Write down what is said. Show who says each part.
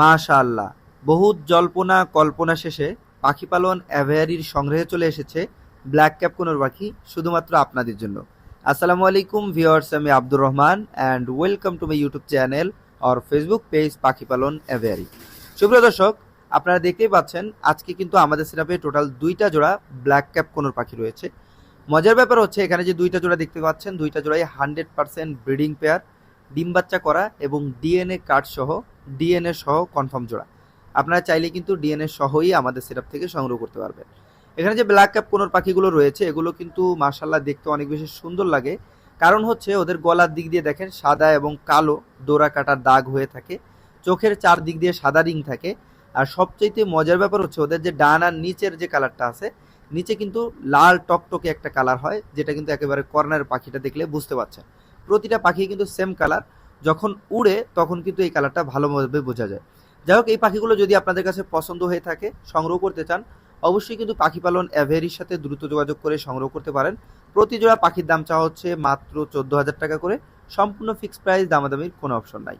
Speaker 1: মাশাআল্লাহ। বহুত জল্পনা কল্পনা শেষে পাখি পালন অ্যাভেয়ারির সংগ্রহে চলে এসেছে ব্ল্যাক ক্যাপ কোনোর পাখি শুধুমাত্র আপনাদের জন্য। আসসালামু আলাইকুম ভিওয়ার্স আমি Abdur Rahman and welcome to my YouTube channel R Facebook page পাখি পালন অ্যাভেয়ারি। সুপ্রিয় দর্শক, আপনারা দেখতেই পাচ্ছেন, আজকে কিন্তু আমাদের সিরাপে টোটাল দুইটা জোড়া ব্ল্যাক ক্যাপ কোনোর পাখি রয়েছে। মজার ব্যাপার হচ্ছে, এখানে যে দুইটা জোড়া দেখতে পাচ্ছেন, দুইটা জোড়াই হান্ড্রেড পার্সেন্ট ব্রিডিং পেয়ার ডিম বাচ্চা করা এবং ডিএনএ কার্ড সহ ডিএনএ সহ কনফার্ম জোড়া। আপনারা চাইলে কিন্তু ডিএনএ সহই আমাদের সেটআপ থেকে সংগ্রহ করতে পারবেন। এখানে যে ব্ল্যাক ক্যাপ কোনোর পাখিগুলো রয়েছে, এগুলো কিন্তু মার্শাল্লাহ দেখতে অনেক বেশি সুন্দর লাগে। কারণ হচ্ছে ওদের গলার দিক দিয়ে দেখেন সাদা এবং কালো দোরা কাটার দাগ হয়ে থাকে। চোখের চার দিক দিয়ে সাদা রিং থাকে। আর সবচাইতে মজার ব্যাপার হচ্ছে ওদের যে ডান আর নিচের যে কালারটা আছে, নিচে কিন্তু লাল টকটকে একটা কালার হয়, যেটা কিন্তু একেবারে কর্নার পাখিটা দেখলে বুঝতে পারছেন। প্রতিটা পাখি কিন্তু সেম কালার যখন উড়ে, তখন কিন্তু এই কালারটা ভালোভাবে বোঝা যায়। যাই হোক, এই পাখিগুলো যদি আপনাদের কাছে পছন্দ হয়ে থাকে, সংগ্রহ করতে চান, অবশ্যই কিন্তু পাখি পালন অ্যাভেরির সাথে দ্রুত যোগাযোগ করে সংগ্রহ করতে পারেন। প্রতি জোড়া পাখির দাম চাওয়া হচ্ছে মাত্র চোদ্দ হাজার টাকা করে। সম্পূর্ণ ফিক্সড প্রাইস দামাদামির কোনো অপশন নাই।